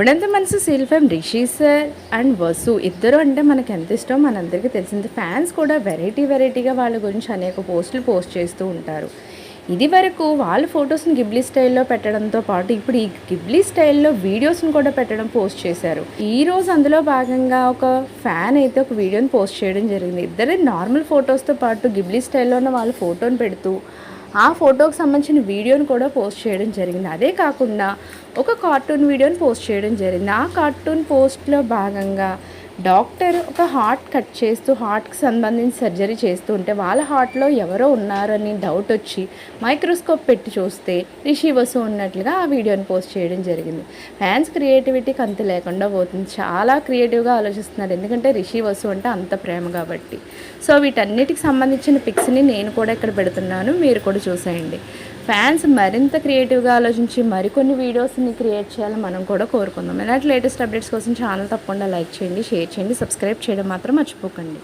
ఇప్పుడంతా మనసు self Rishi sir and Vasu ఇద్దరు అంటే మనకి ఎంత ఇష్టం? మనందరికీ తెలిసింది ఫ్యాన్స్ కూడా వెరైటీ వెరైటీగా వాళ్ళ గురించి అనేక పోస్టులు పోస్ట్ చేస్తూ ఉంటారు. ఇది వరకు వాళ్ళ ఫొటోస్ని గిబ్లీ స్టైల్లో పెట్టడంతో పాటు ఇప్పుడు ఈ గిబ్లీ స్టైల్లో వీడియోస్ని కూడా పెట్టడం పోస్ట్ చేశారు. ఈ రోజు అందులో భాగంగా ఒక ఫ్యాన్ అయితే ఒక వీడియోని పోస్ట్ చేయడం జరిగింది. ఇద్దరు నార్మల్ ఫొటోస్తో పాటు గిబ్లీ స్టైల్లో ఉన్న వాళ్ళ ఫోటోని పెడుతూ ఆ ఫోటోకి సంబంధించిన వీడియోని కూడా పోస్ట్ చేయడం జరిగింది. అదే కాకుండా ఒక కార్టూన్ వీడియోని పోస్ట్ చేయడం జరిగింది. ఆ కార్టూన్ పోస్ట్లో భాగంగా డాక్టర్ ఒక హార్ట్ కట్ చేస్తూ హార్ట్కి సంబంధించి సర్జరీ చేస్తూ ఉంటే వాళ్ళ హార్ట్లో ఎవరో ఉన్నారని డౌట్ వచ్చి మైక్రోస్కోప్ పెట్టి చూస్తే రిషి వసు ఉన్నట్లుగా ఆ వీడియోని పోస్ట్ చేయడం జరిగింది. ఫ్యాన్స్ క్రియేటివిటీకి అంత లేకుండా పోతుంది. చాలా క్రియేటివ్గా ఆలోచిస్తున్నారు. ఎందుకంటే రిషి వసు అంటే అంత ప్రేమ కాబట్టి. సో వీటన్నిటికి సంబంధించిన పిక్స్ని నేను కూడా ఇక్కడ పెడుతున్నాను. మీరు కూడా చూసేయండి. ఫ్యాన్స్ మరింత క్రియేటివ్గా ఆలోచించి మరికొన్ని వీడియోస్ని క్రియేట్ చేయాలని మనం కూడా కోరుకుందాం. ఇలాంటి లేటెస్ట్ అప్డేట్స్ కోసం ఛానల్ తప్పకుండా లైక్ చేయండి షేర్ చేయండి సబ్స్క్రైబ్ చేయడం మాత్రం మర్చిపోకండి.